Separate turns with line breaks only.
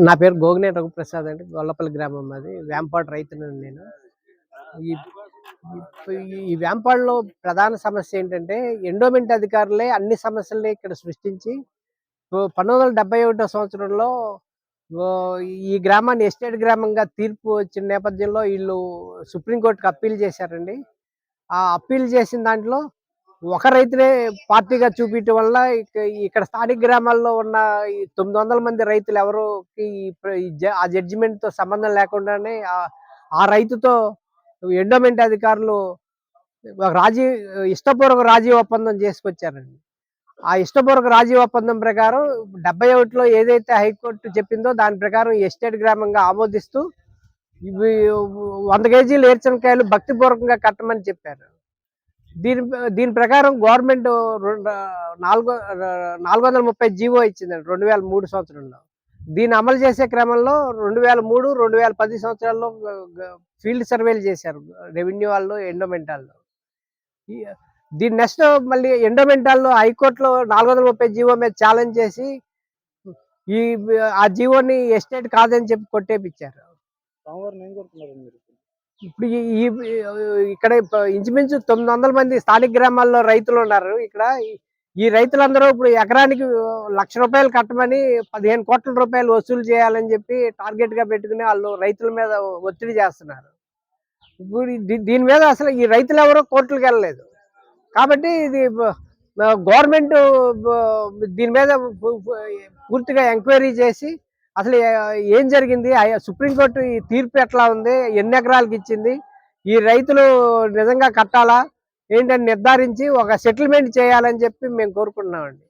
నా పేరు గోగినే రఘుప్రసాద్ అండి. గొల్లపల్లి గ్రామం అది వేంపాడు రైతును నేను. ఈ ఈ- వేంపాడులో ప్రధాన సమస్య ఏంటంటే ఎండోమెంట్ అధికారులే అన్ని సమస్యల్ని ఇక్కడ సృష్టించి పంతొమ్మిది వందల డెబ్బై ఒకటో సంవత్సరంలో ఈ గ్రామాన్ని ఎస్టేట్ గ్రామంగా తీర్పు వచ్చిన నేపథ్యంలో వీళ్ళు సుప్రీంకోర్టుకు అప్పీల్ చేశారండి. ఆ అప్పీల్ చేసిన దాంట్లో ఒక రైతునే పార్టీగా చూపించడం వల్ల ఇక్కడ స్థానిక గ్రామాల్లో ఉన్న ఈ తొమ్మిది వందల మంది రైతులు ఎవరు ఈ జ- ఆ జడ్జిమెంట్తో సంబంధం లేకుండానే ఆ- రైతుతో ఎండోమెంట్ అధికారులు రాజీ ఇష్టపూర్వక రాజీ ఒప్పందం చేసుకొచ్చారండి. ఆ ఇష్టపూర్వక రాజీ ఒప్పందం ప్రకారం డెబ్బై ఒకటిలో ఏదైతే హైకోర్టు చెప్పిందో దాని ప్రకారం ఎస్టేట్ గ్రామంగా ఆమోదిస్తూ ఇవి వంద కేజీలు ఏర్చనకాయలు భక్తిపూర్వకంగా కట్టమని చెప్పారు. దీని దీని ప్రకారం గవర్నమెంట్ నాలుగు నాలుగు వందల ముప్పై జీవో ఇచ్చిందండి రెండు వేల మూడు సంవత్సరంలో. దీన్ని అమలు చేసే క్రమంలో రెండు వేల మూడు రెండు వేల పది సంవత్సరాల్లో ఫీల్డ్ సర్వేలు చేశారు రెవెన్యూ వాళ్ళు ఎండోమెంట్ వాళ్ళు దీని నెక్స్ట్ మళ్ళీ ఎండోమెంట్ వాళ్ళు హైకోర్టులో నాలుగు వందల ముప్పై జీవో మీద ఛాలెంజ్ చేసి ఈ ఆ జీవోని ఎస్టేట్ కాదని చెప్పి కొట్టేపిచ్చారు. ఇప్పుడు ఈ ఇక్కడ ఇంచుమించు తొమ్మిది వందల మంది స్థానిక గ్రామాల్లో రైతులు ఉన్నారు. ఇక్కడ ఈ- రైతులందరూ ఇప్పుడు ఎకరానికి లక్ష రూపాయలు కట్టమని పదిహేను కోట్ల రూపాయలు వసూలు చేయాలని చెప్పి టార్గెట్గా పెట్టుకుని వాళ్ళు రైతుల మీద ఒత్తిడి చేస్తున్నారు. ఇప్పుడు దీ- దీని మీద అసలు ఈ రైతులు ఎవరో కోర్టులకు వెళ్ళలేదు. కాబట్టి ఇది గవర్నమెంట్ దీని మీద పూర్తిగా ఎంక్వైరీ చేసి అసలు ఏం జరిగింది? సుప్రీంకోర్టు ఈ తీర్పు ఎట్లా ఉంది? ఎన్ని ఎకరాలకు ఇచ్చింది? ఈ రైతులు నిజంగా కట్టాలా? ఏంటని నిర్ధారించి ఒక సెటిల్మెంట్ చేయాలని చెప్పి మేము కోరుకుంటున్నామండి.